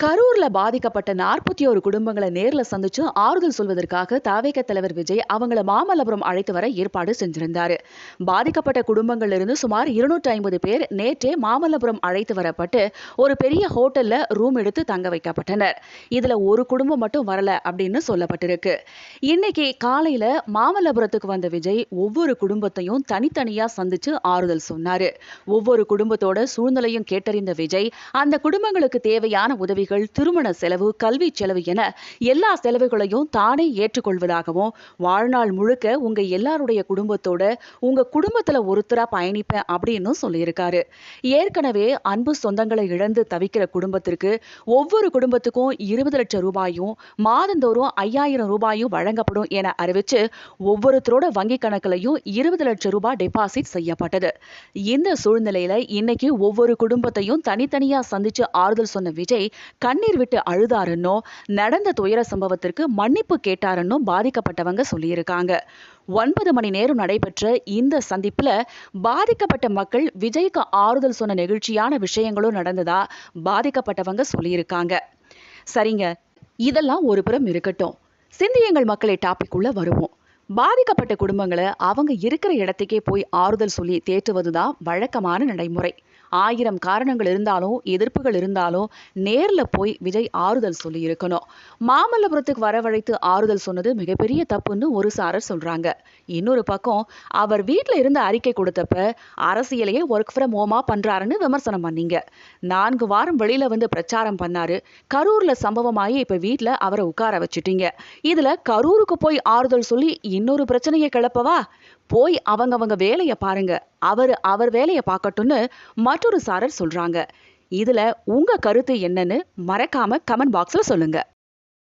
கரூர்ல பாதிக்கப்பட்ட நாற்பத்தி ஒரு குடும்பங்களை நேர்ல சந்திச்சு ஆறுதல் சொல்வதற்காக தாவேக தலைவர் விஜய் அவங்கள மாமல்லபுரம் அழைத்து வர ஏற்பாடு செஞ்சிருந்தாரு. பாதிக்கப்பட்ட குடும்பங்கள்ல இருந்து சுமார் இருநூற்றி ஐம்பது பேர் நேற்றே மாமல்லபுரம் அழைத்து வரப்பட்டு ஒரு பெரிய ஹோட்டல்ல ரூம் எடுத்து தங்க வைக்கப்பட்டனர். இதுல ஒரு குடும்பம் மட்டும் வரல அப்படின்னு சொல்லப்பட்டிருக்கு. இன்னைக்கு காலையில மாமல்லபுரத்துக்கு வந்த விஜய் ஒவ்வொரு குடும்பத்தையும் தனித்தனியா சந்திச்சு ஆறுதல் சொன்னாரு. ஒவ்வொரு குடும்பத்தோட சூழ்நிலையும் கேட்டறிந்த விஜய் அந்த குடும்பங்களுக்கு தேவையான உதவி வசதிகள் திருமண செலவு கல்வி செலவு என எல்லா செலவுகளையும் தானே ஏற்றுக்கொள்வதாகவும் வாழ்நாள் முழுக்க உங்க எல்லாருடைய குடும்பத்தோட உங்க குடும்பத்துல ஒருத்தரா பயணிப்பேன் அப்படின்னு சொல்லியிருக்காரு. ஏற்கனவே அன்பு சொந்தங்களை இழந்து தவிக்கிற குடும்பத்திற்கு ஒவ்வொரு குடும்பத்துக்கும் இருபது லட்சம் ரூபாயும் மாதந்தோறும் ஐயாயிரம் ரூபாயும் வழங்கப்படும் என அறிவிச்சு ஒவ்வொருத்தரோட வங்கி கணக்குலையும் இருபது லட்சம் ரூபாய் டெபாசிட் செய்யப்பட்டது. இந்த சூழ்நிலையில இன்னைக்கு ஒவ்வொரு குடும்பத்தையும் தனித்தனியா சந்திச்சு ஆறுதல் சொன்ன விஜய் கண்ணீர் விட்டு அழுதாருன்னோ நடந்த துயர சம்பவத்திற்கு மன்னிப்பு கேட்டாருன்னோ பாதிக்கப்பட்டவங்க சொல்லியிருக்காங்க. ஒன்பது மணி நேரம் நடைபெற்ற இந்த சந்திப்பில் பாதிக்கப்பட்ட மக்கள் விஜய்க்கு ஆறுதல் சொன்ன நெகிழ்ச்சியான விஷயங்களும் நடந்ததா பாதிக்கப்பட்டவங்க சொல்லியிருக்காங்க. சரிங்க இதெல்லாம் ஒரு புறம் இருக்கட்டும். சிந்தியங்கள் மக்களை டாப்பிக்குள்ளே வருவோம். பாதிக்கப்பட்ட குடும்பங்களை அவங்க இருக்கிற இடத்துக்கே போய் ஆறுதல் சொல்லி தேற்றுவது தான் வழக்கமான நடைமுறை. ஆயிரம் காரணங்கள் இருந்தாலும் எதிர்ப்புகள் இருந்தாலும் நேர்ல போய் விஜய் ஆறுதல் சொல்லி இருக்கணும் மாமல்லபுரத்துக்கு வரவழைத்து ஆறுதல் சொன்னது மிகப்பெரிய தப்புன்னு ஒரு சாரர் சொல்றாங்க. இன்னொரு பக்கம் அவர் வீட்டில் இருந்து அறிக்கை கொடுத்தப்ப அரசியலையே ஒர்க் ஃப்ரம் ஹோமா பண்றாருன்னு விமர்சனம் பண்ணீங்க. நான்கு வாரம் வெளியில வந்து பிரச்சாரம் பண்ணாரு. கரூர்ல சம்பவமாயி இப்ப வீட்ல அவரை உட்கார வச்சுட்டீங்க. இதுல கரூருக்கு போய் ஆறுதல் சொல்லி இன்னொரு பிரச்சனையை கிளப்பவா? போய் அவங்கவங்க வேலையை பாருங்க. அவர் அவர் வேலையை பார்க்கட்டும்னு மற்றொரு சாரர் சொல்றாங்க. இதுல உங்க கருத்து என்னன்னு மறக்காம கமெண்ட் பாக்ஸ்ல சொல்லுங்க.